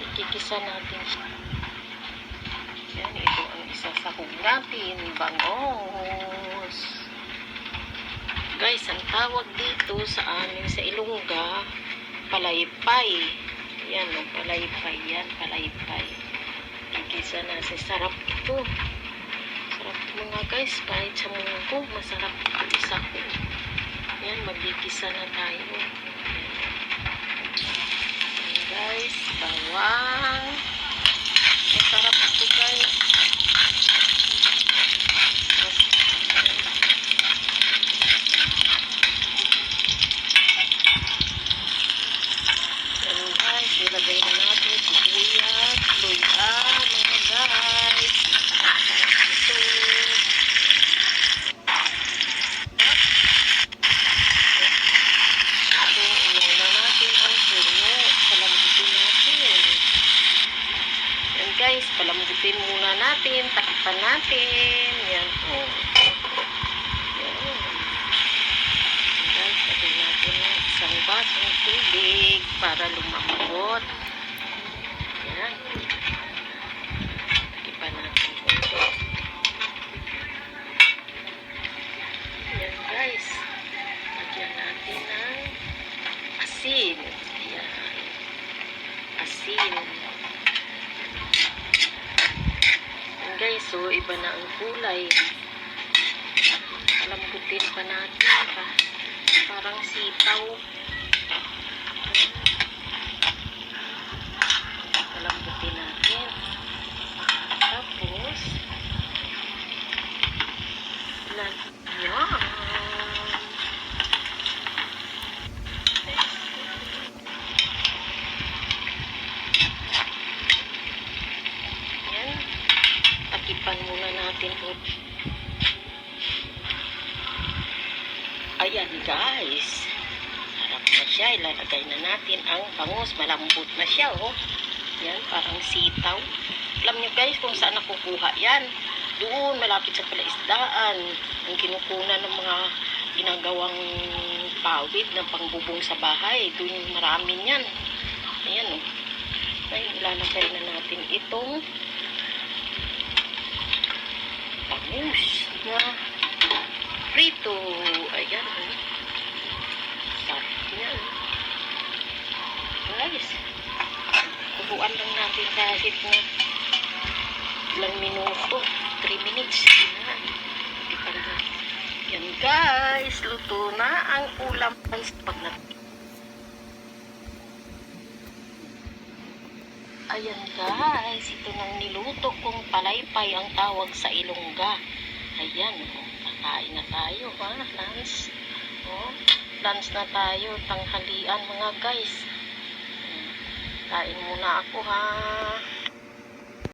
Ikikisa natin siya. Yan, ito ang isa sa hug natin. Bangos. Guys, ang tawag dito sa amin sa Ilongga, palaypay. Yan, no, palaypay yan, palaypay. Ikikisa na sa sarap ito. Sarap ito mga guys, kahit sa munggo, masarap ito isa ko. Yan, magkikisa na tayo. Yan guys, bawang. Masarap ito guys. Yan guys, nilagay na natin sibuyas, luya, mga guys. Sarap ito. Ito, inuuna natin ang puno. Palambutin natin. Yan guys, palambutin muna natin. Takipan natin. Yan po. Yan. Guys, natin ng isang basong tubig para lumambot. So iba na ang kulay. Palambutin pa natin pa. Parang sitaw. Palambutin natin. Tapos, lagyan. Yan. Takipan muna natin po. Ayan guys. Harap na siya. Ilalagay na natin ang bangus. Malambot na siya oh. Yan, parang sitaw. Alam nyo guys kung saan nakukuha yan. Doon, malapit sa palaisdaan. Ang kinukunan ng mga ginagawang pawid na pangbubong sa bahay. Doon marami yan. Ayan oh. Ngayon, ilalagay na natin itong bangus na prito. Ayan. Sarap niya. Guys, kubuan lang natin kahit na ilang minuto. 3 minutes. Na. Yan guys, luto na ang ulam. Pag na Ayan guys, ito nang niluto kong palaypay ang tawag sa Ilongga. Ayan, kakain na tayo ha, lunch. Oh, lunch na tayo, tanghalian mga guys. Kain muna ako ha.